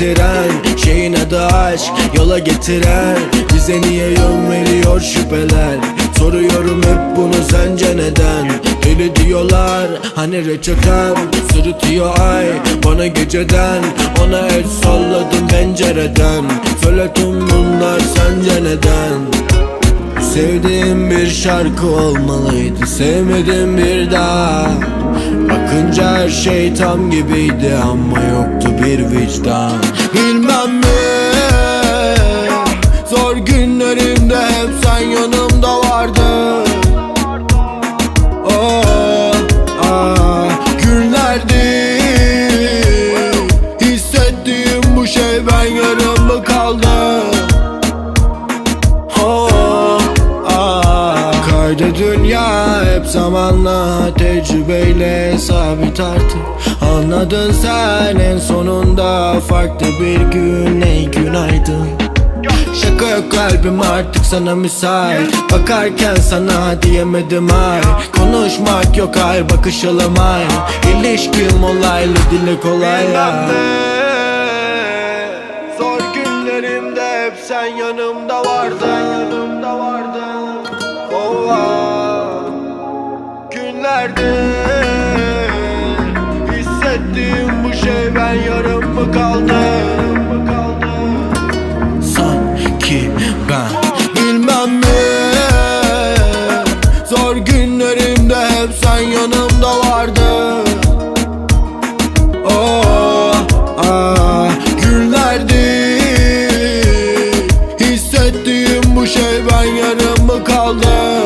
beni bitiren Şeyin adı aşk yola getiren. Bize niye yön veriyor şüpheler? Soruyorum hep bunu sence neden? Deli diyorlar hani reçetem Sırıtıyor ay bana geceden. Ona el salladım pencereden. Söyle tüm bunlar sence neden Sevdiğim bir şarkı olmalıydı Sevmedim bir daha. Bakınca her şey tam gibiydi Ama yoktu bir vicdan. Bilmem mi? Zor günlerimde hep sen yanımda Kaydı dünya hep zamanla tecrübeyle sabit artık. Anladın sen en sonunda farklı bir gün. Ey günaydın. Şaka yok kalbim artık sana müsait. Bakarken sana diyemedim ay. Konuşmak yok ay bakışalım ay İlişkim olaylı dile kolay. Zor günlerimde hep sen yanımda Sanki ben bilmem mi? Zor günlerimde hep sen yanımda vardın. Oh, ah, günlerdi. Hissettiğim bu şey ben yarım mı kaldım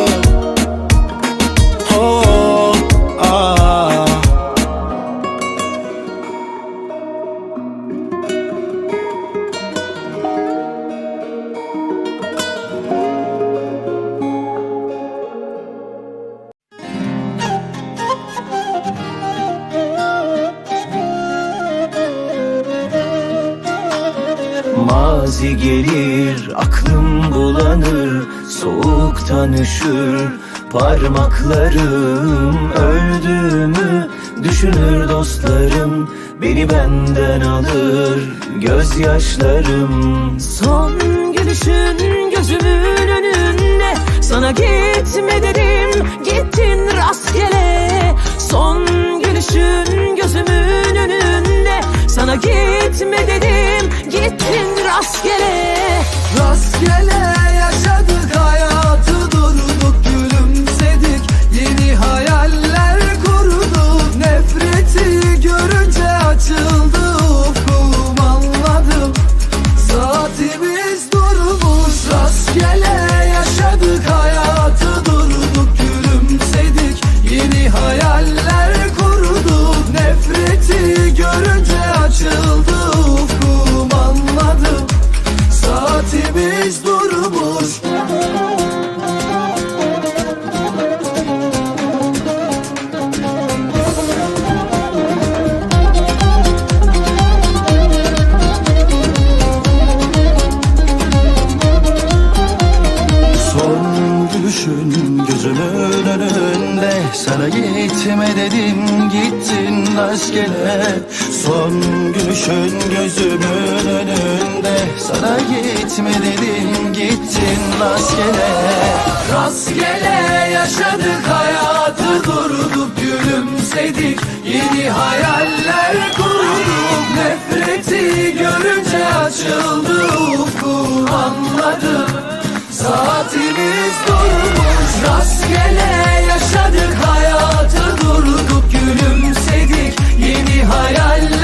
Mazi gelir aklım bulanır Soğuktan üşür parmaklarım Öldüğümü düşünür dostlarım Beni benden alır gözyaşlarım. Son gülüşün gözümün önünde Sana gitme dedim gittin rastgele. Son gülüşün gözümün önünde Sana gitme dedim gittin rastgele. Rastgele yaşadık Sana gitme dedim gittin rastgele. Son gülüşün gözümün önünde. Sana gitme dedim gittin rastgele. Rastgele yaşadık hayatı durduk gülümsedik. Yeni hayaller kurduk nefreti görünce açıldı ufkum anladım. Saatimiz durmuş rastgele yaşadık Yeni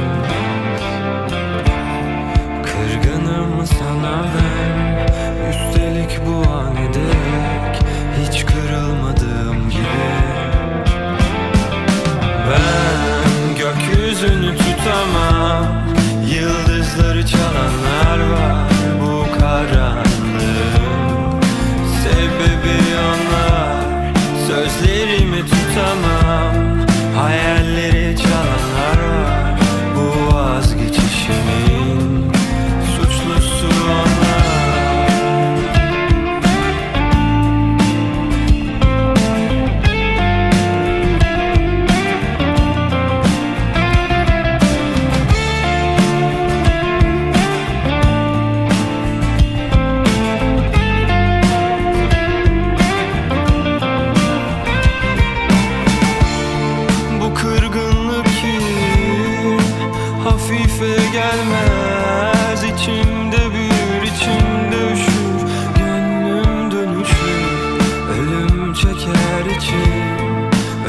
gelmez. İçimde büyür içimde üşür. Gönlüm dönüşür. Ölüm çeker için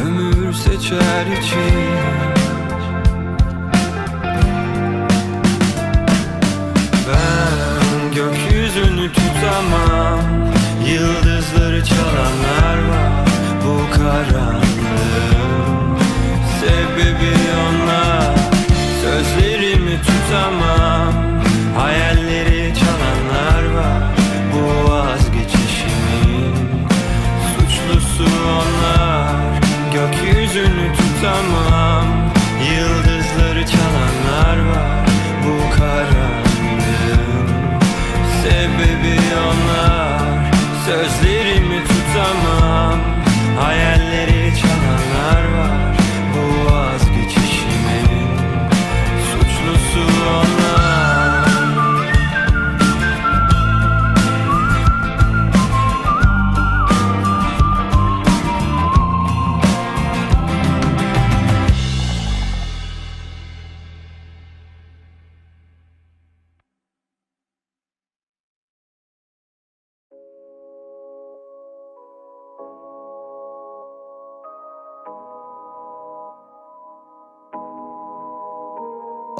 Ömür seçer için. Ben gökyüzünü tutamam. Yıldızları çalanlar var. Bu karanlığın Sebebi onlar Gökyüzünü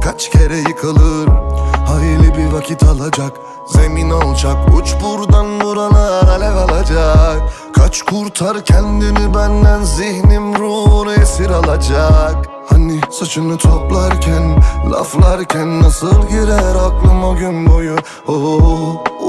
kaç kere yıkılır. Hayli bir vakit alacak Zemin alacak Uç buradan buralar alev alacak. Kaç kurtar kendini benden Zihnim ruhunu esir alacak. Hani saçını toplarken Laflarken nasıl girer aklım o gün boyu? Oh,